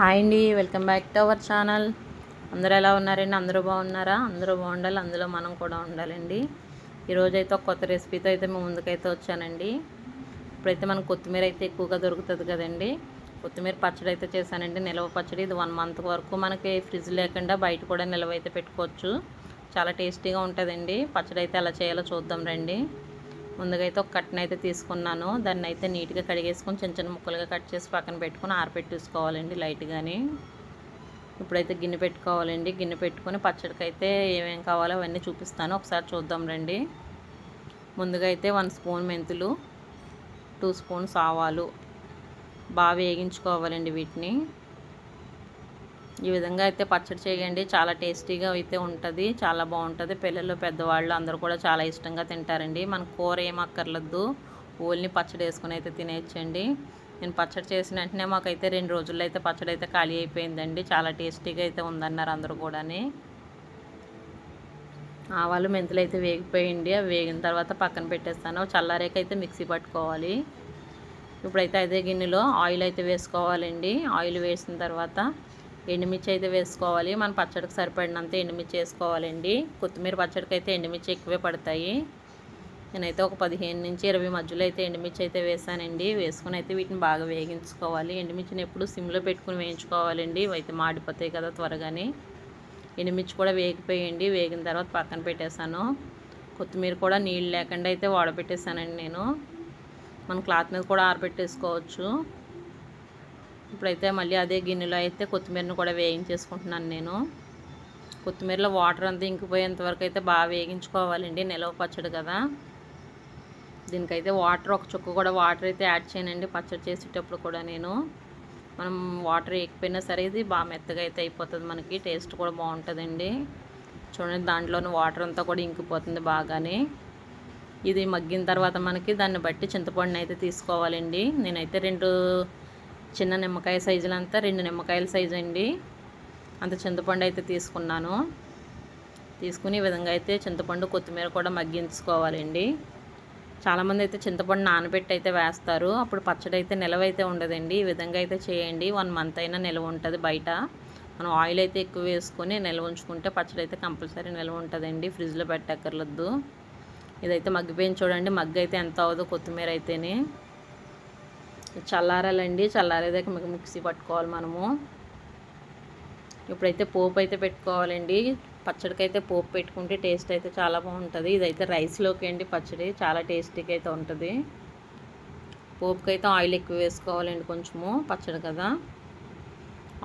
Hi అండి welcome back to our channel. అందరూ ఎలా ఉన్నారండి? అందరూ బాగున్నారా? అందరూ బాగుండాలి అందులో మనం కూడా ఉండాలండి. ఈరోజు అయితే ఒక కొత్త రెసిపీతో అయితే మేము ముందుకైతే వచ్చానండి. ఇప్పుడైతే మనకు కొత్తిమీర అయితే ఎక్కువగా దొరుకుతుంది కదండి. కొత్తిమీర పచ్చడి అయితే చేశానండి. నిల్వ పచ్చడి ఇది వన్ మంత్ వరకు మనకి ఫ్రిడ్జ్ లేకుండా బయట కూడా నిల్వ అయితే పెట్టుకోవచ్చు. చాలా టేస్టీగా ఉంటుందండి. పచ్చడి అయితే ఎలా చేయాలో చూద్దాం రండి. ముందుగా అయితే ఒక కట్టిన అయితే తీసుకున్నాను. దాన్ని అయితే నీట్గా కడిగేసుకొని చిన్న చిన్న ముక్కలుగా కట్ చేసి పక్కన పెట్టుకొని ఆరపెట్టేసుకోవాలండి లైట్గాని. ఇప్పుడైతే గిన్నె పెట్టుకోవాలండి. గిన్నె పెట్టుకొని పచ్చడికి అయితే ఏమేమి కావాలో అవన్నీ చూపిస్తాను. ఒకసారి చూద్దాం రండి. ముందుగా అయితే వన్ స్పూన్ మెంతులు టూ స్పూన్స్ ఆవాలు. బాగా వేగించుకోవాలండి వీటిని. ఈ విధంగా అయితే పచ్చడి చేయండి. చాలా టేస్టీగా అయితే ఉంటుంది. చాలా బాగుంటుంది. పిల్లలు పెద్దవాళ్ళు అందరూ కూడా చాలా ఇష్టంగా తింటారండి. మన కూర ఏం అక్కర్లేదు ఓల్ని పచ్చడి వేసుకుని అయితే తినేయచ్చండి. నేను పచ్చడి చేసిన వెంటనే మాకైతే రెండు రోజుల్లో అయితే పచ్చడి అయితే ఖాళీ అయిపోయిందండి. చాలా టేస్టీగా అయితే ఉందన్నారు అందరూ కూడాని. ఆవాలు మెంతులు అయితే వేగిపోయింది అవి వేగిన తర్వాత పక్కన పెట్టేస్తాను. చల్లారేకైతే మిక్సీ పట్టుకోవాలి. ఇప్పుడైతే అదే గిన్నెలో ఆయిల్ అయితే వేసుకోవాలండి. ఆయిల్ వేసిన తర్వాత ఎండుమిర్చి అయితే వేసుకోవాలి. మన పచ్చడికి సరిపడినంత ఎండుమిర్చి వేసుకోవాలండి. కొత్తిమీర పచ్చడికి అయితే ఎండుమిర్చి ఎక్కువే పడతాయి. నేనైతే ఒక పదిహేను నుంచి ఇరవై మధ్యలో అయితే ఎండుమిర్చి అయితే వేసానండి. వేసుకుని అయితే వీటిని బాగా వేగించుకోవాలి. ఎండుమిర్చిని ఎప్పుడు సిమ్లో పెట్టుకుని వేయించుకోవాలండి. అయితే మాడిపోతాయి కదా త్వరగానే. ఎండుమిర్చి కూడా వేగిపోయండి. వేగిన తర్వాత పక్కన పెట్టేశాను. కొత్తిమీర కూడా నీళ్ళు లేకుండా అయితే వాడబెట్టేశానండి నేను. మన క్లాత్ మీద కూడా ఆరబెట్టేసుకోవచ్చు. ఇప్పుడైతే మళ్ళీ అదే గిన్నెలో అయితే కొత్తిమీరను కూడా వేయించేసుకుంటున్నాను నేను. కొత్తిమీరలో వాటర్ అంతా ఇంకిపోయేంత వరకు అయితే బాగా వేగించుకోవాలండి నిలవ పచ్చడి కదా. దీనికైతే వాటర్ ఒక చుక్క కూడా వాటర్ అయితే యాడ్ చేయనండి పచ్చడి చేసేటప్పుడు కూడా నేను. మనం వాటర్ వేయకపోయినా సరే ఇది బాగా మెత్తగా అయితే అయిపోతుంది మనకి టేస్ట్ కూడా బాగుంటుందండి. చూడండి దాంట్లోని వాటర్ అంతా కూడా ఇంకిపోతుంది బాగానే. ఇది మగ్గిన తర్వాత మనకి దాన్ని బట్టి చింతపండుని అయితే తీసుకోవాలండి. నేనైతే రెండు చిన్న నిమ్మకాయ సైజులంతా రెండు నిమ్మకాయల సైజు అండి. అంత చింతపండు అయితే తీసుకున్నాను. తీసుకుని ఈ విధంగా అయితే చింతపండు కొత్తిమీర కూడా మగ్గించుకోవాలండి. చాలామంది అయితే చింతపండు నానబెట్టి అయితే వేస్తారు. అప్పుడు పచ్చడి అయితే నిలవ అయితే ఉండదండి. ఈ విధంగా అయితే చేయండి. వన్ మంత్ అయినా నిల్వ ఉంటుంది బయట. మనం ఆయిల్ అయితే ఎక్కువ వేసుకొని నిల్వ ఉంచుకుంటే పచ్చడి అయితే కంపల్సరీ నిల్వ ఉంటుందండి. ఫ్రిడ్జ్లో పెట్టక్కర్లేదు ఇదైతే మగ్గిపోయింది చూడండి. మగ్గు అయితే ఎంత అవ్వదు కొత్తిమీర అయితేనే. చల్లారాలండి చల్లారేదాకా మీకు మిక్సీ పట్టుకోవాలి మనము. ఇప్పుడైతే పోపు అయితే పెట్టుకోవాలండి. పచ్చడికి అయితే పోపు పెట్టుకుంటే టేస్ట్ అయితే చాలా బాగుంటుంది. ఇదైతే రైస్లోకి అండి పచ్చడి చాలా టేస్టీగా అయితే ఉంటుంది. పోపుకి అయితే ఆయిల్ ఎక్కువ వేసుకోవాలండి కొంచెము పచ్చడి కదా.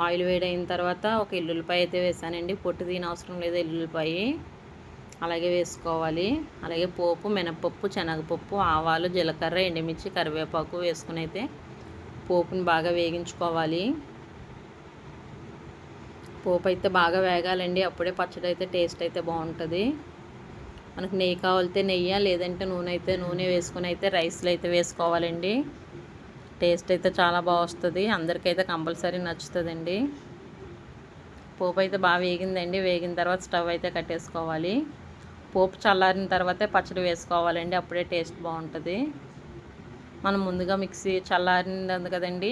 ఆయిల్ వేడైన తర్వాత ఒక ఎల్లుల్లిపాయ అయితే వేసానండి. పొట్టు దీని అవసరం లేదు ఎల్లుల్లిపాయ. అలాగే వేసుకోవాలి. అలాగే పోపు మినపప్పు శనగపప్పు ఆవాలు జీలకర్ర ఎండుమిర్చి కరివేపాకు వేసుకుని అయితే పోపుని బాగా వేగించుకోవాలి. పోపు అయితే బాగా వేగాలండి. అప్పుడే పచ్చడి అయితే టేస్ట్ అయితే బాగుంటుంది. మనకు నెయ్యి కావాలితే నెయ్యి లేదంటే నూనె అయితే నూనె వేసుకుని అయితే రైస్లో అయితే వేసుకోవాలండి. టేస్ట్ అయితే చాలా బాగా వస్తుంది. అందరికైతే కంపల్సరీ నచ్చుతుందండి. పోపు అయితే బాగా వేగిందండి. వేగిన తర్వాత స్టవ్ అయితే కట్టేసుకోవాలి. పోపు చల్లారిన తర్వాతే పచ్చడి వేసుకోవాలండి అప్పుడే టేస్ట్ బాగుంటుంది. మనం ముందుగా మిక్సీ చల్లారింది కదండి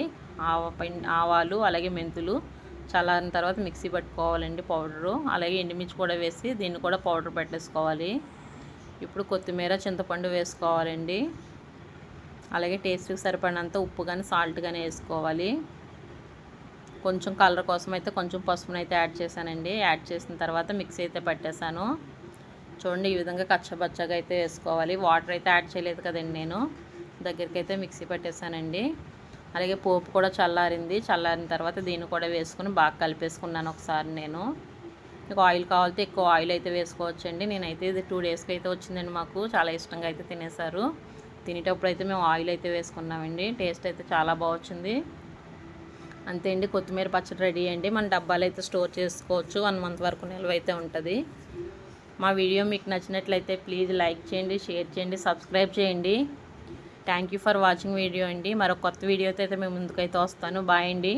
ఆవ ఆవాలు అలాగే మెంతులు చల్లారిన తర్వాత మిక్సీ పట్టుకోవాలండి పౌడరు. అలాగే ఎండుమిర్చి కూడా వేసి దీన్ని కూడా పౌడర్ పెట్టేసుకోవాలి. ఇప్పుడు కొత్తిమీర చింతపండు వేసుకోవాలండి. అలాగే టేస్ట్కి సరిపడినంత ఉప్పు కానీ సాల్ట్ కానీ వేసుకోవాలి. కొంచెం కలర్ కోసం అయితే కొంచెం పసుపునైతే యాడ్ చేశానండి. యాడ్ చేసిన తర్వాత మిక్సీ అయితే పట్టేశాను. చూడండి ఈ విధంగా కచ్చబచ్చగా అయితే వేసుకోవాలి. వాటర్ అయితే యాడ్ చేయలేదు కదండి నేను. దగ్గరికి అయితే మిక్సీ పట్టేశానండి అలాగే పోపు కూడా చల్లారింది. చల్లారిన తర్వాత దీన్ని కూడా వేసుకుని బాగా కలిపేసుకున్నాను ఒకసారి నేను. మీకు ఆయిల్ కావాలితే ఎక్కువ ఆయిల్ అయితే వేసుకోవచ్చండి. నేనైతే ఇది టూ డేస్కి అయితే వచ్చిందండి మాకు. చాలా ఇష్టంగా అయితే తినేశారు. తినేటప్పుడు అయితే మేము ఆయిల్ అయితే వేసుకున్నామండి. టేస్ట్ అయితే చాలా బాగుంది అంతే అండి. కొత్తిమీర పచ్చడి రెడీ అండి. మన డబ్బాలు అయితే స్టోర్ చేసుకోవచ్చు. వన్ మంత్ వరకు నిల్వ అయితే ఉంటుంది. మా వీడియో మీకు నచ్చినట్లయితే ప్లీజ్ లైక్ చేయండి షేర్ చేయండి సబ్స్క్రైబ్ చేయండి. Thank you for watching video అండి. మరొక కొత్త వీడియోతో అయితే మేము ముందుకైతే వస్తాను. బాయ్ అండి.